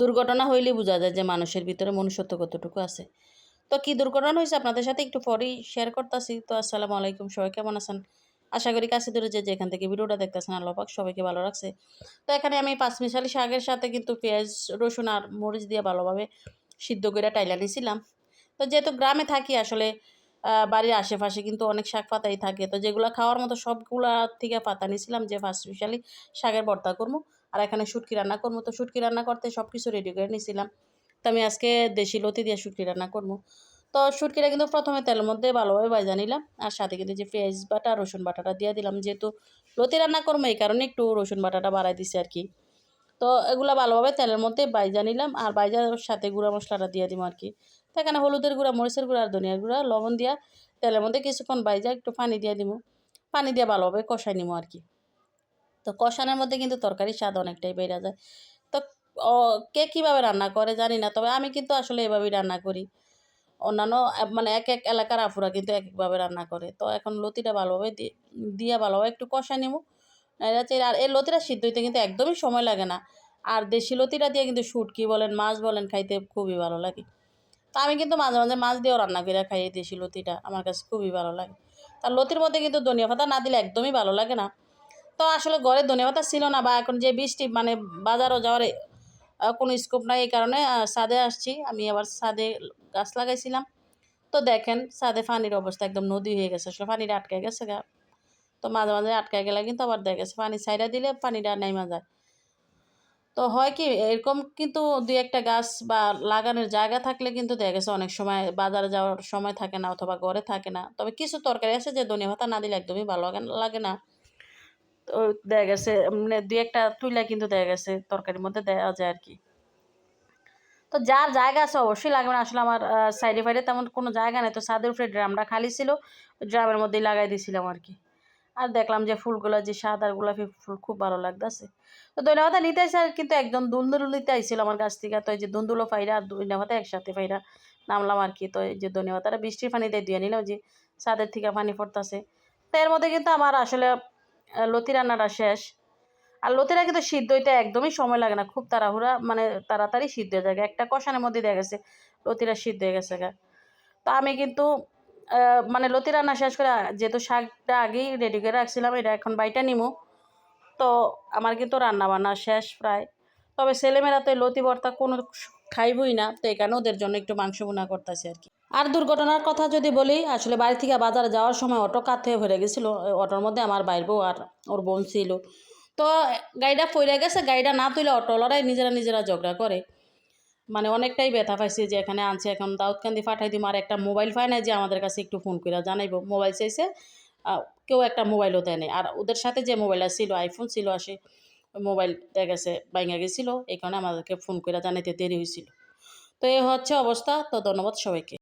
দুর্ঘটনা হইলেই বোঝা যায় যে মানুষের ভিতরে মনুষ্যত্ব কতটুকু আছে। তো কি দুর্ঘটনা হয়েছে আপনাদের সাথে একটু পরেই শেয়ার করতেছি। তো আসসালামু আলাইকুম, সবাই কেমন আছেন? আশা করি কাছে দূরে যে যেখান থেকে ভিডিওটা দেখতেছেন আল্লাপাক সবাইকে ভালো রাখছে। তো এখানে আমি পাঁচমিশালি শাকের সাথে কিন্তু পেঁয়াজ, রসুন আর মরিচ দিয়ে ভালোভাবে সিদ্ধ করে টাইলা নিয়েছিলাম তো যেহেতু গ্রামে থাকি, আসলে বাড়ির আশেপাশে কিন্তু অনেক শাক পাতাই থাকে। তো যেগুলো খাওয়ার মতো সবগুলা থেকে পাতা নিয়েছিলাম যে পাঁচমিশালি শাকের ভর্তা করব। আর এখানে শুটকি রান্না করব। তো শুটকি রান্না করতে সব কিছু রেডি করে নিয়েছিলাম তো আমি আজকে দেশি লতি দিয়ে শুটকি রান্না করব। তো শুটকিটা কিন্তু প্রথমে তেলের মধ্যে ভালোভাবে ভাজা নিলাম। আর সাথে কিন্তু যে পেঁয়াজ বাটা, রসুন বাটাটা দিয়ে দিলাম। যেহেতু লতি রান্না করব এই কারণে একটু রসুন বাটাটা বাড়াই দিছি আর কি। তো এগুলো ভালোভাবে তেলের মধ্যে বাইজা নিলাম। আর বাইজার সাথে গুঁড়া মশলাটা দিয়ে দিব আর কি। তো এখানে হলুদের গুঁড়া, মরিচের গুঁড়া আর ধনিয়ার গুঁড়া, লবণ দিয়া তেলের মধ্যে কিছুক্ষণ বাইজা একটু পানি দিয়ে দিব। পানি দিয়ে ভালোভাবে কষাই নিব আর কি। তো কষানোর মধ্যে কিন্তু তরকারির স্বাদ অনেকটাই বেড়ে যায়। তো কে কীভাবে রান্না করে জানি না, তবে আমি কিন্তু আসলে এভাবেই রান্না করি। অন্যান্য মানে এক এক এলাকার আফুরা কিন্তু এক একভাবে রান্না করে। তো এখন লতিটা ভালোভাবে দিয়ে ভালোভাবে একটু কষাই নেব। আর এই লতিটা সিদ্ধ হইতে কিন্তু একদমই সময় লাগে না। আর দেশি লতিটা দিয়ে কিন্তু শুটকি বলেন, মাছ বলেন খাইতে খুবই ভালো লাগে। তা আমি কিন্তু মাঝে মাঝে মাছ দিয়েও রান্না করে খাই দেশি লতিটা, আমার কাছে খুবই ভালো লাগে। তার লতির মধ্যে কিন্তু ধনিয়া পাতা না দিলে একদমই ভালো লাগে না। তো আসলে ঘরে ধনিয়া পাতা ছিল না বা এখন যে বৃষ্টি মানে বাজারও যাওয়ার কোনো স্কোপ নাই এই কারণে ছাদে আসছি। আমি আবার ছাদে গাছ লাগাইছিলাম। তো দেখেন, ছাদে পানির অবস্থা একদম নদী হয়ে গেছে। আসলে পানিটা আটকে গেছে গা। তো মাঝে মাঝে আটকে গেলে কিন্তু আবার দেখা গেছে, পানি ছাইড়া দিলে পানিটা নেমা যায়। তো হয় কি, এরকম কিন্তু দু একটা গাছ বা লাগানোর জায়গা থাকলে কিন্তু দেখা গেছে অনেক সময় বাজারে যাওয়ার সময় থাকে না অথবা ঘরে থাকে না। তবে কিছু তরকারি আছে যে ধনিয়া পাতা না দিলে একদমই ভালো লাগে না। দেখা গেছে মানে দুই একটা তুইলা কিন্তু দেখা গেছে তরকারির মধ্যে দেওয়া যায় আর কি তো যার জায়গা আছে অবশ্যই লাগবে না, আসলে আমার সাইডে ফাইডে তেমন কোনো জায়গা নেই। তো ছাদের উপরে ড্রামটা খালি ছিল, ড্রামের মধ্যেই লাগাই দিয়েছিলাম আর কি আর দেখলাম যে ফুলগুলো, যে সাদা আর গোলাপি ফুল খুব ভালো লাগতেছে। তো দইনা পাতা নিতে আসে আর কিন্তু একজন দুন্দুলো নিতে আইছিল আমার কাছ থেকে। তো এই যে দুন্দুলো ফাইরা আর পাতা একসাথে ফাইরা নামলাম আর কি তো এই যে ধনিয়া পাতাটা বৃষ্টির পানিতে দিয়ে নিলাম যে ছাদের থেকে পানি পড়তেছে। তো এর মধ্যে কিন্তু আমার আসলে লতি রান্নাটা শেষ। আর লতিরা কিন্তু সিদ্ধ হইতে একদমই সময় লাগে না, খুব তাড়াহুড়া মানে তাড়াতাড়ি সিদ্ধ হয়ে যায়। একটা কষানোর মধ্যে দেখা গেছে লতিরা সিদ্ধ হয়ে গেছে তো আমি কিন্তু মানে লতি রান্না শেষ করে যেহেতু শাকটা আগেই রেডি করে রাখছিলাম, এটা এখন বাইটা নিমু। তো আমার কিন্তু রান্না বান্না শেষ প্রায়। তবে ছেলেমেয়েরা তো লতি ভর্তা কোনো খাইবই না, তো এখানে ওদের জন্য একটু মাংস বোনা করতেছি আর কি। আর দুর্ঘটনার কথা যদি বলি, আসলে বাড়ি থেকে বাজারে যাওয়ার সময় অটো কাত হয়ে ভরে গেছিল। অটোর মধ্যে আমার বাইর বউ আর ওর বোন ছিল। তো গাড়িটা পড়ে গেছে, গাড়িটা না তুলে অটোওয়ালারাই নিজেরা নিজেরা ঝগড়া করে। মানে অনেকটাই ব্যথা পাইছি যে এখানে আনছে, এখন দাউদকান্দি পাঠাই দিম। আর একটা মোবাইল পায় না যে আমাদের কাছে একটু ফোন করে জানাইব। মোবাইল চাইছে কেউ একটা মোবাইলও দেয় নাই। আর ওদের সাথে যে মোবাইলটা ছিল আইফোন ছিল, আসে মোবাইল দেখা গেছে বাইঙ্গা গেছিল। এই কারণে আমাদেরকে ফোন করে জানাইতে দেরি হয়েছিল তো এ হচ্ছে অবস্থা। তো ধন্যবাদ সবাইকে।